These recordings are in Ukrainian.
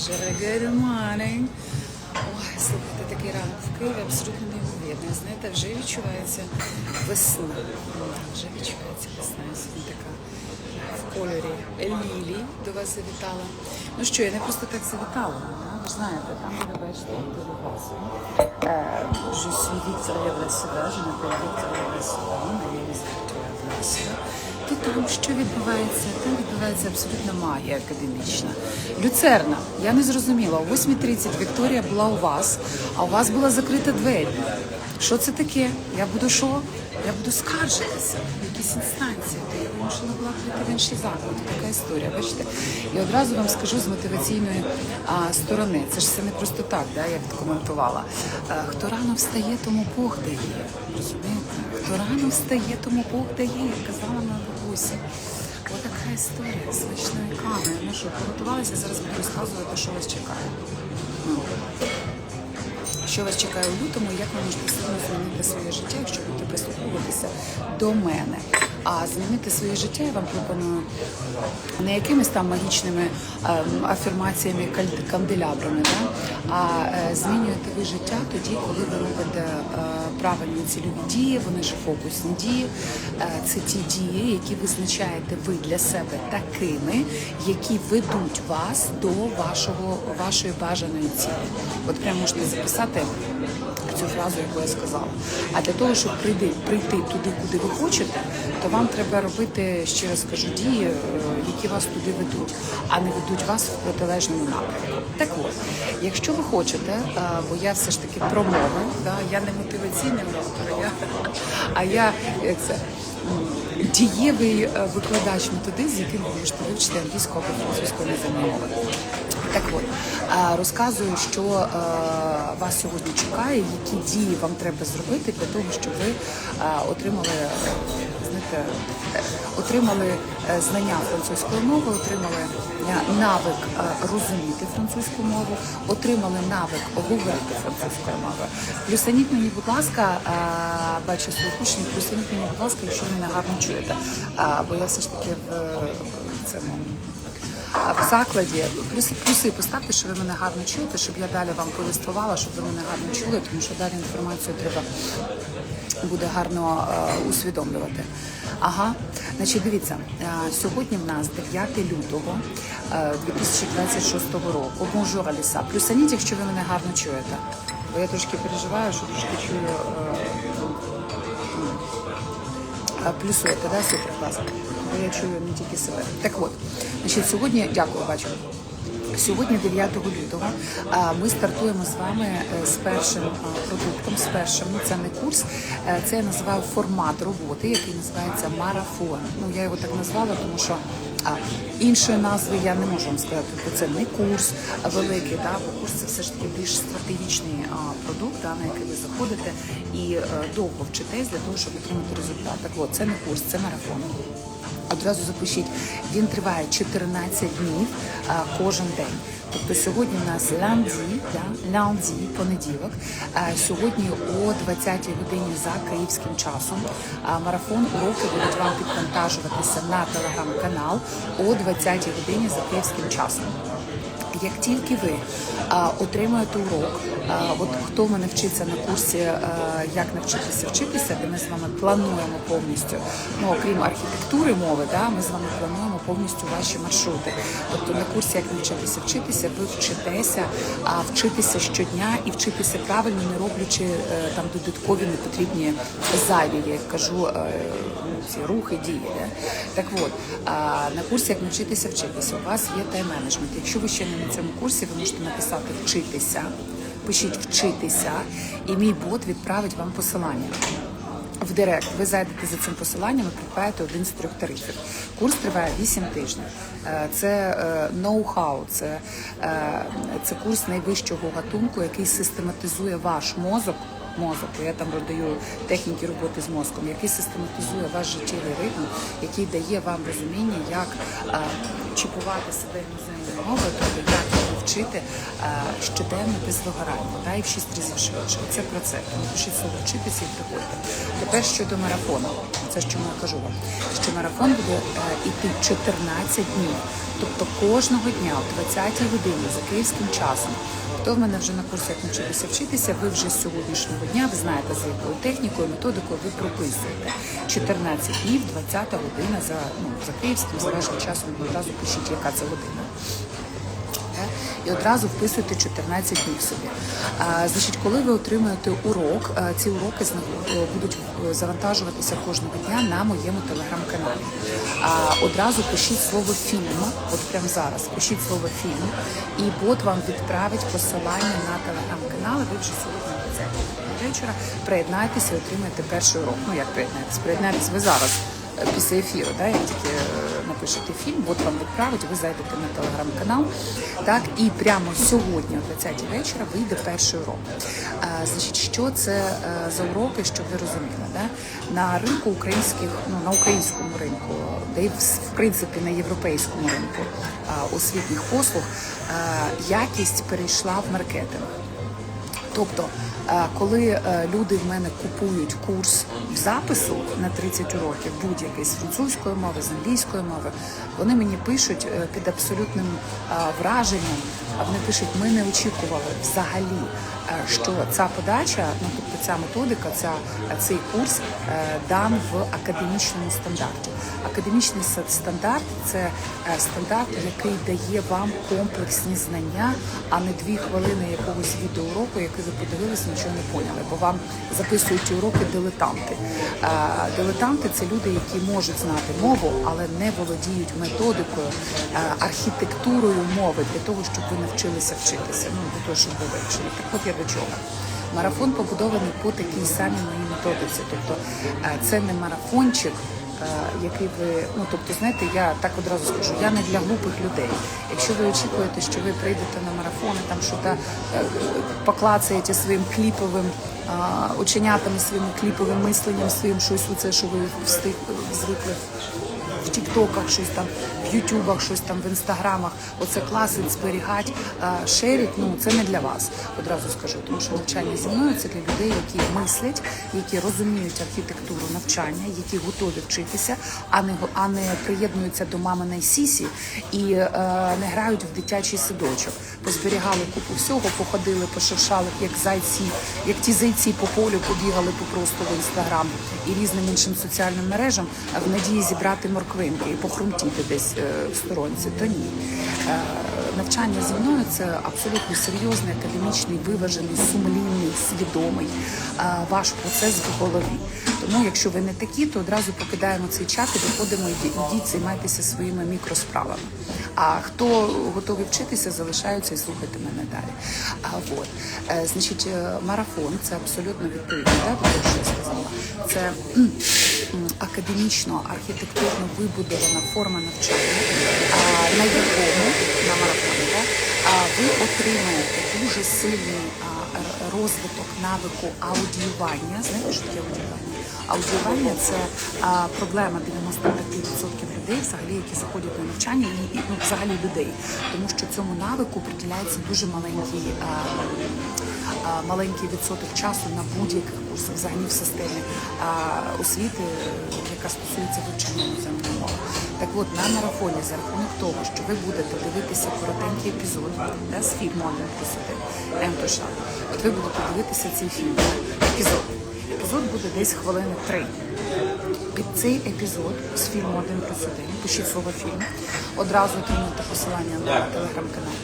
Вже good morning. Ой, слухайте, такий ранок в абсолютно неймовірний. Знаєте, вже відчувається весна. Вже відчувається весна. Я сьогодні така в кольорі Лілі до вас завітала. Ну що, я не просто так завітала. Ви ж знаєте, там ви бачите телевізор. Je suis Victoria Власова, je m'appelle Victoria ім'я Victoria Власова. То там що відбувається? Там відбувається абсолютно магія академічна. Люцерна, я не зрозуміла. О 8.30 Вікторія була у вас, а у вас була закрита двері. Що це таке? Я буду що? Я буду скаржитися в якісь інстанції. То я вимушена була прийти в інший заклад. Така історія, бачите? І одразу вам скажу з мотиваційної а, сторони. Це ж все не просто так, да, я відкоментувала. А, хто рано встає, тому Бог дає. Розумієте? Хто рано встає, тому Бог дає, як казала моя бабуся. Отака історія смачної кави. Ну що, приготувалися, зараз буду розказувати, що вас чекає. Що вас чекає у лютому, як ви можете сильно змінити своє життя, якщо будете прислуховуватися до мене. А змінити своє життя я вам пропоную не якимись там магічними ем, афірмаціями, канделябрами, да? а е, змінюєте ви життя тоді, коли ви робите е, правильні цільові дії, вони ж фокусні дії. Е, це ті дії, які визначаєте ви для себе такими, які ведуть вас до вашого вашої бажаної цілі. От прямо можете записати цю фразу, яку я сказала. А для того, щоб прийти, прийти туди, куди ви хочете, то вам треба робити, ще раз кажу, дії, е, які вас туди ведуть, а не ведуть вас в протилежному напрямку. Так от, якщо ви хочете, е, бо я все ж таки про мови, да, я не мотиваційний автор, я, а я це. Дієвий е, викладач методист, з яким ви можете вивчити англійську або французьку мови. Так от розказую, що е, вас сьогодні чекає, які дії вам треба зробити для того, щоб ви е, отримали, знаєте, отримали е, знання французької мови, отримали навик розуміти французьку мову, отримали навик говорити французькою мовою. Плюсаніть мені, будь ласка, бачу своїх учнів, плюсаніть мені, будь ласка, якщо ви мене гарно чуєте. Бо я все ж таки в, цьому в закладі плюси, поставте, що ви мене гарно чуєте, щоб я далі вам повествувала, щоб ви мене гарно чули, тому що далі інформацію треба буде гарно е, усвідомлювати. Ага, значить, дивіться, е, сьогодні в нас 9 лютого е, 2026 року. Бонжур, Аліса. Плюсаніть, якщо ви мене гарно чуєте. Бо я трошки переживаю, що трошки чую. Е, е, плюсуєте, да, супер класно. Бо я чую не тільки себе. Так от, значить, сьогодні, дякую, бачу. Сьогодні, 9 лютого, ми стартуємо з вами е, з першим продуктом, з першим. Це не курс, е, це я називаю формат роботи, який називається марафон. Ну я його так назвала, тому що а, іншої назви я не можу вам сказати. Тобто це не курс великий, да, бо курс це все ж таки більш стратегічний а, продукт, да, на який ви заходите і е, довго вчитесь для того, щоб отримати результат. Так от, це не курс, це марафон. Одразу запишіть, він триває 14 днів кожен день. Тобто сьогодні у нас ланді, да, ланді, понеділок. Сьогодні о 20-й годині за київським часом. Марафон уроки будуть вам підвантажуватися на телеграм-канал о 20-й годині за київським часом. Як тільки ви отримаєте урок, от хто мене вчиться на курсі, а, як навчитися вчитися, де ми з вами плануємо повністю, ну окрім архітектури мови, да, ми з вами плануємо повністю ваші маршрути. Тобто на курсі, як навчитися вчитися, ви вчитеся, а вчитися щодня і вчитися правильно, не роблячи е, там додаткові непотрібні зайві, я кажу, е, ці рухи, дії. Да? Так от, на курсі, як навчитися вчитися, у вас є тайм-менеджмент. Якщо ви ще не на цьому курсі, ви можете написати вчитися, пишіть вчитися, і мій бот відправить вам посилання. В Директ ви зайдете за цим посиланням і придбаєте один з трьох тарифів. Курс триває 8 тижнів. Е, Це е, ноу-хау, це, е, це курс найвищого гатунку, який систематизує ваш мозок. Мозок, я там родаю техніки роботи з мозком, який систематизує ваш життєвий ритм, який дає вам розуміння, як чіпувати себе іноземною мовою, тобто як вчити щоденно без вигорання, та і в 6 разів швидше. Це про це. Тому пишіть слово вчитися і приходьте. Тепер щодо марафону. це ж чому я кажу вам, що марафон буде е, іти 14 днів. Тобто кожного дня о 20-й годині за київським часом. Хто в мене вже на курсах навчилися вчитися, ви вже з сьогоднішнього дня ви знаєте, за якою технікою, методикою ви прописуєте. 14 днів, 20 година за, ну, за київським, залежно часом одразу пишіть, яка це година. Е, І одразу вписуйте 14 днів собі. Значить, коли ви отримуєте урок, е, ці уроки е, будуть е, завантажуватися кожного дня на моєму телеграм-каналі. А, одразу пишіть слово фільм, от прямо зараз пишіть слово фільм, і бот вам відправить посилання на телеграм-канал. Ви вже сьогодні о 10 вечора приєднайтеся і отримаєте перший урок. Ну як приєднайтесь? Приєднайтесь ви зараз е, після ефіру, да, як тільки е, фільм, бот вам відправить, ви зайдете на телеграм-канал. Так, і прямо сьогодні, о 20 вечора, вийде перший урок. А, значить, що це е, за уроки, щоб ви розуміли? Да? На ринку українських, ну на українському ринку, де й в, в принципі на європейському ринку а, освітніх послуг, а, якість перейшла в маркетинг. Тобто, е, коли е, люди в мене купують курс в запису на 30 уроків, будь-який з французької мови, з англійської мови, вони мені пишуть е, під абсолютним враженням. А вони пишуть, ми не очікували взагалі, е, що ця подача, ну тобто ця методика, ця цей курс е, дан в академічному стандарті. Академічний стандарт це е, стандарт, який дає вам комплексні знання, а не дві хвилини якогось відеоуроку, який ви подивилися, нічого не поняли. Бо вам записують уроки дилетанти. Дилетанти це люди, які можуть знати мову, але не володіють методикою, архітектурою мови для того, щоб ви навчилися вчитися. Ну для того, щоб ви вивчили. Так от я до чого. Марафон побудований по такій самій моїй методиці. Тобто е, це не марафончик, е, який ви, ну тобто, знаєте, я так одразу скажу, я не для глупих людей. Якщо ви очікуєте, що ви прийдете на марафони, там що та е, поклацаєте своїм кліповим оченятами, своїм кліповим мисленням, своїм щось у це, що ви встиг звикли в Тіктоках, щось там, Ютубах, щось там в інстаграмах. Оце класить, зберігати, е, шерить. Ну це не для вас. Одразу скажу, тому що навчання зі мною це для людей, які мислять, які розуміють архітектуру навчання, які готові вчитися, а не а не приєднуються до маминої сісі і е, не грають в дитячий садочок. Позберігали купу всього, походили, пошершали, як зайці, як ті зайці по полю побігали попросту в інстаграм і різним іншим соціальним мережам в надії зібрати морквинки і похрумтіти десь е, в сторонці. То ні. Е, навчання зі мною це абсолютно серйозний, академічний, виважений, сумлінний, свідомий е, ваш процес в голові. Тому, якщо ви не такі, то одразу покидаємо цей чат і виходимо і займайтеся своїми мікросправами. А хто готовий вчитися, залишаються і слухайте мене далі. А от е, значить, е, марафон це абсолютно відповідно да, до що я сказала. Це академічно, архітектурно вибудована форма навчання, на якому на марафоні да, ви отримаєте дуже сильний розвиток навику аудіювання. Знаєте, що таке аудіювання? Аудіювання це а, проблема 95% людей, взагалі, які заходять на навчання, і, і ну, взагалі людей, тому що цьому навику приділяється дуже маленький. А, а, маленький відсоток часу на будь-яких курсах, взагалі в системі а, освіти, яка стосується вивчення іноземної мови. Так от на марафоні за рахунок того, що ви будете дивитися коротенький епізод да, з фільму «Один плюс один» Ентоша, от ви будете дивитися цей фільм, епізод. Епізод буде десь хвилини три. Під цей епізод з фільму «Один плюс один» пишіть слово фільм, одразу отримуєте посилання на телеграм-канал.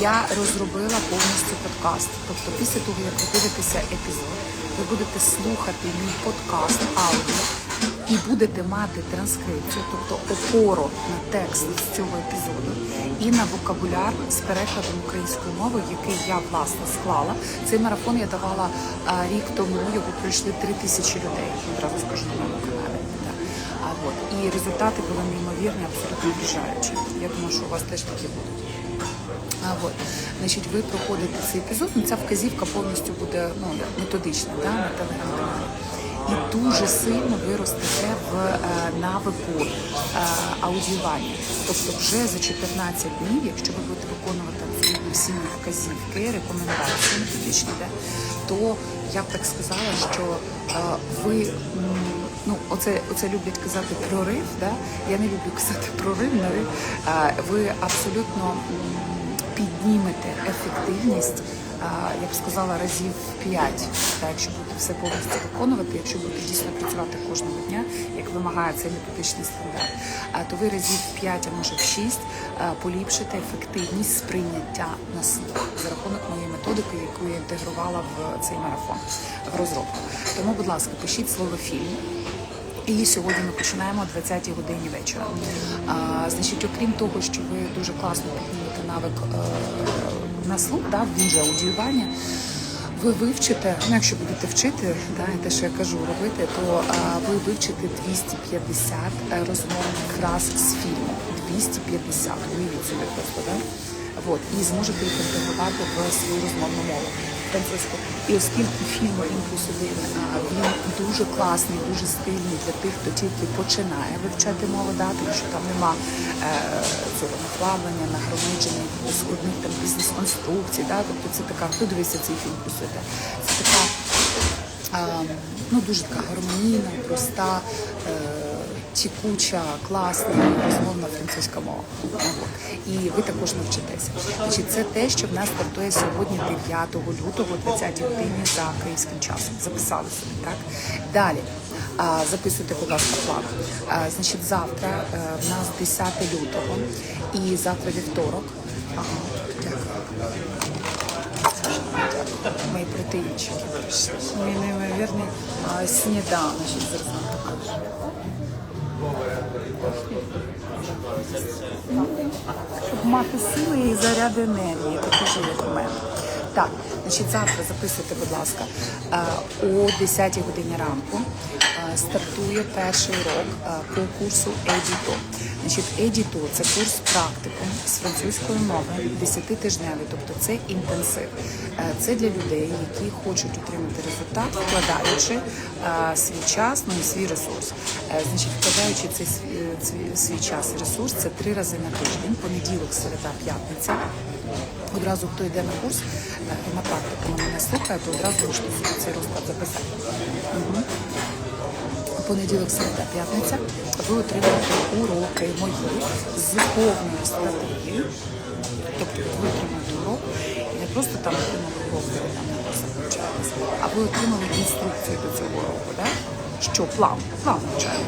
Я розробила повністю подкаст. Тобто, після того, як ви дивитеся епізод, ви будете слухати мій подкаст аудіо і будете мати транскрипцію, тобто опору на текст з цього епізоду і на вокабуляр з перекладом української мови, який я власне склала. Цей марафон я давала а, рік тому. Його пройшли три тисячі людей. Одразу скажу на моєму каналі. А от і результати були неймовірні, абсолютно вражаючі. Я думаю, що у вас теж такі будуть. А от, значить, ви проходите цей епізод, ну, ця вказівка повністю буде ну, методична да, на телеграм-каналі. І дуже сильно ви ростете в е, навику е, аудіювання. Тобто вже за 14 днів, якщо ви будете виконувати всі вказівки, рекомендації методичні, то я б так сказала, що е, ви ну оце, оце люблять казати прорив. Да? Я не люблю казати прорив, нарив. Ви абсолютно піднімете ефективність. Я б сказала разів 5, так, якщо будете все повністю виконувати, якщо будете дійсно працювати кожного дня, як вимагає цей методичний стандарт, то ви разів 5, а може в 6 поліпшите ефективність сприйняття на слух за рахунок моєї методики, яку я інтегрувала в цей марафон в розробку. Тому, будь ласка, пишіть слово фільм. І сьогодні ми починаємо о 20-й годині вечора. А, значить, окрім того, що ви дуже класно піднімете навик е, на слух, да, в аудіювання, ви вивчите, ну якщо будете вчити, да, те, що я кажу, робити, то а, ви вивчите 250 розмовних фраз з фільму. 250, уявіть собі просто, да? От, і зможете їх інтегрувати в свою розмовну мову французьку. І оскільки фільм а, він дуже класний, дуже стильний для тих, хто тільки починає вивчати мову, да, тому що там нема е, цього накладення, нагромадження, складних там бізнес-конструкцій. Да, тобто це така, хто дивився цей фільм плюс один? Це така а, ну, дуже така гармонійна, проста, е, тікуча, класна розмовна французька мова. І ви також навчитеся. Значить, це те, що в нас стартує сьогодні, 9 лютого, 20 годині за київським часом. Записали собі, так? Далі. Записуйте, будь ласка, план. Значить, завтра е, в нас 10 лютого і завтра вівторок. Ага, дякую. Мої протеїнчики. Мій неймовірний сніданок. Щоб мати сили і заряд енергії, такі ж як мене. Так, значить, завтра записуйте, будь ласка, е, о 10 годині ранку е, стартує перший урок е, по курсу Едіто. Значить, Едіто це курс практикум з французької мови 10-тижневий, тобто це інтенсив. Е, Це для людей, які хочуть отримати результат, вкладаючи е, свій час, ну і свій ресурс. Е, Значить, вкладаючи цей е, свій час і ресурс, це три рази на тиждень, понеділок, середа, п'ятниця. Одразу хто йде на курс е, на практику мене слухає, то одразу можете цей розклад записати. Мгм. Понеділок, середа, п'ятниця. Ви отримаєте уроки мої з повною стратегією. Тобто ви отримаєте урок і не просто там отримали урок, де ви там на курсах навчаєтеся, а ви отримали інструкцію до цього уроку. Да? Що план, план навчання.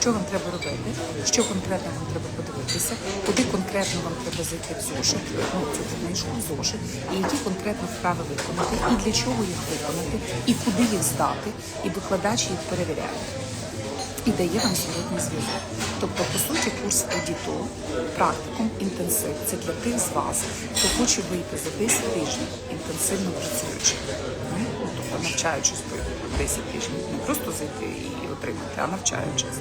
Що вам треба робити, що конкретно вам треба подивитися, куди конкретно вам треба зайти в зошит, ну цю книжку, зошит, і які конкретно вправи виконати, і для чого їх виконати, і куди їх здати, і викладач їх перевіряє і дає вам зворотний зв'язок. Тобто, по суті, курс Едіто, практикум, інтенсив це для тих з вас, хто хоче вийти за 10 тижнів інтенсивно працюючи, ну, тобто навчаючись 10 тижнів, не просто зайти і отримати, а навчаючись.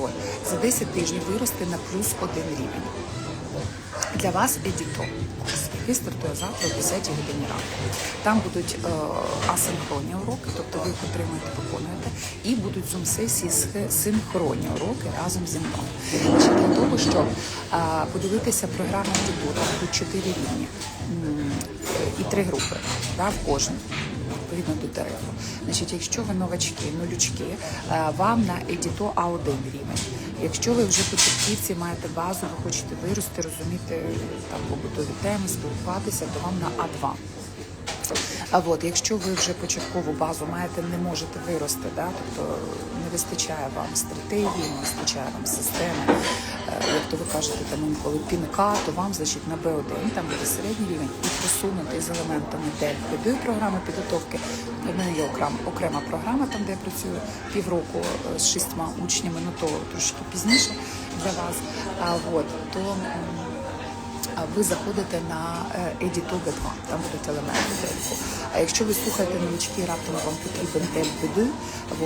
От. За 10 тижнів вирости на плюс один рівень. Для вас едіто курс, який стартує завтра о 10 годині ранку. Там будуть е, асинхронні уроки, тобто ви їх отримуєте, виконуєте, і будуть зум-сесії з синхронні уроки разом зі мною. Значить, для того, щоб е, подивитися програму там будуть 4 рівні і 3 групи да, в кожній відповідно до тарифу. Значить, якщо ви новачки, нулючки, е, вам на Едіто А1 рівень. Якщо ви вже початківці маєте базу, ви хочете вирости, розуміти там побутові теми, спілкуватися, то вам на А2. А от якщо ви вже початкову базу маєте, не можете вирости, да, тобто не вистачає вам стратегії, не вистачає вам системи, як то ви кажете, там інколи пінка, то вам значить на Б1, там буде середній рівень і просунути з елементами ДЕЛЬ програми підготовки. В мене є окрема, окрема програма, там де я працюю півроку е, з шістьма учнями, ну то трошки пізніше для вас. А от то. А ви заходите на е, B2, там будуть елементи дельфу. А якщо ви слухаєте новички, раптом вам потрібен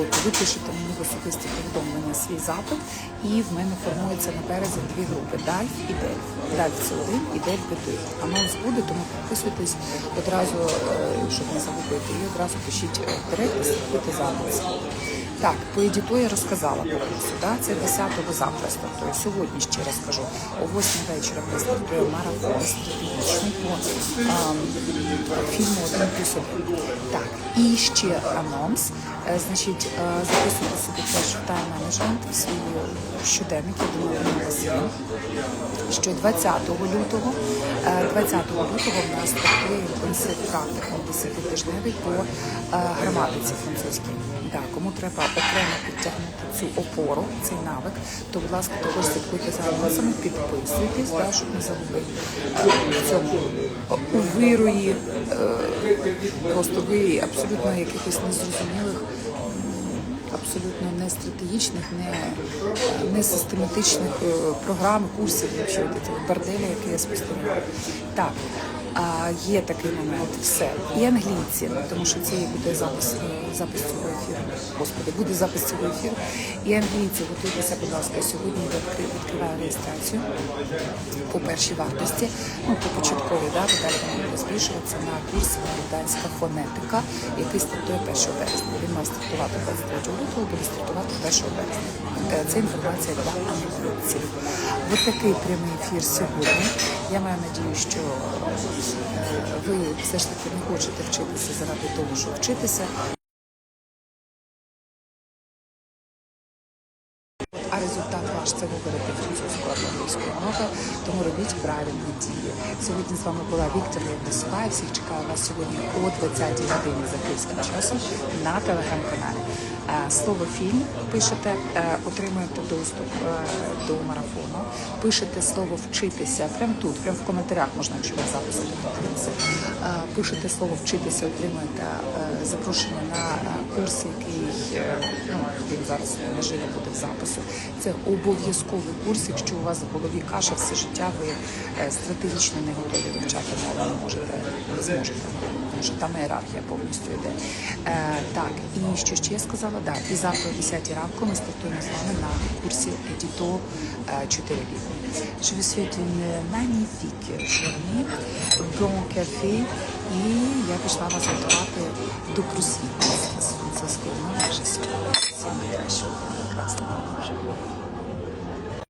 от, ви пишете мені в особисті повідомлення свій запит, і в мене формується на березі дві групи Дальф і Дельф. Дальф це один і Дельф B2. Анонс буде, тому підписуйтесь одразу, е, щоб не загубити, і одразу пишіть е, директ і слухайте запис. Так, по едіто я розказала про курсу. Да? Це 10-го завтра стартує. Сьогодні ще раз кажу. О 8 вечора ми стартує марафон стратегічний по ам, фільму «Один плюс один». Так, і ще анонс. Е, Значить, е, записуйте собі теж в тайм-менеджмент в свій щоденник, я думаю, він вас є що 20 лютого, е, 20 лютого в нас стартує інтенсив практикум 10-тижневий по е, граматиці французькій. Да, кому треба окремо підтягнути цю опору, цей навик, то, будь ласка, також слідкуйте за анонсами, підписуйтесь, да, щоб не загубити е, цьому е, у вируї, е, просто вирії абсолютно якихось незрозумілих абсолютно не стратегічних, не, не систематичних е, програм, курсів, якщо йдете борделя, який я спостерігаю. Так, а, є такий момент, все. І англійці, тому що це буде запис, е, запис цього ефіру. Господи, буде запис цього ефіру. І англійці, готуйтеся, будь ласка, сьогодні я відкриваю реєстрацію по першій вартості, ну по початковій, да, далі вона буде збільшуватися на курс британська фонетика, який стартує 1 березня. Він мав стартувати 23 лютого, буде стартувати 1 березня. Е, Це інформація для англійців. Ось такий прямий ефір сьогодні. Я маю надію, що ви все ж таки не хочете вчитися заради того, щоб вчитися. Результат ваш це говорити французькою або англійською мовою, тому робіть правильні дії. Сьогодні з вами була Вікторія Несова. Всіх чекаю вас сьогодні о 20-й годині за київським часом на телеграм-каналі. Е, Слово фільм пишете, е, отримуєте доступ е, до марафону. Пишете слово вчитися прямо тут, прямо в коментарях можна, якщо ви записи не подивитися. Пишете слово вчитися, отримуєте запрошення на курс, який ну, він зараз неживо буде в запису. Це обов'язковий курс. Якщо у вас в голові каша все життя, ви е, стратегічно не готові вивчати мову, не можете, не зможете. Тому що там ієрархія повністю йде. Е, так, і що ще я сказала? Да, і завтра о 10 ранку ми стартуємо з вами на курсі Едіто 4 рівні. Je vous souhaite une magnifique journée, bon café, і я пішла вас готувати до просвітництва з мови вже сьогодні. Всього найкращого, прекрасного.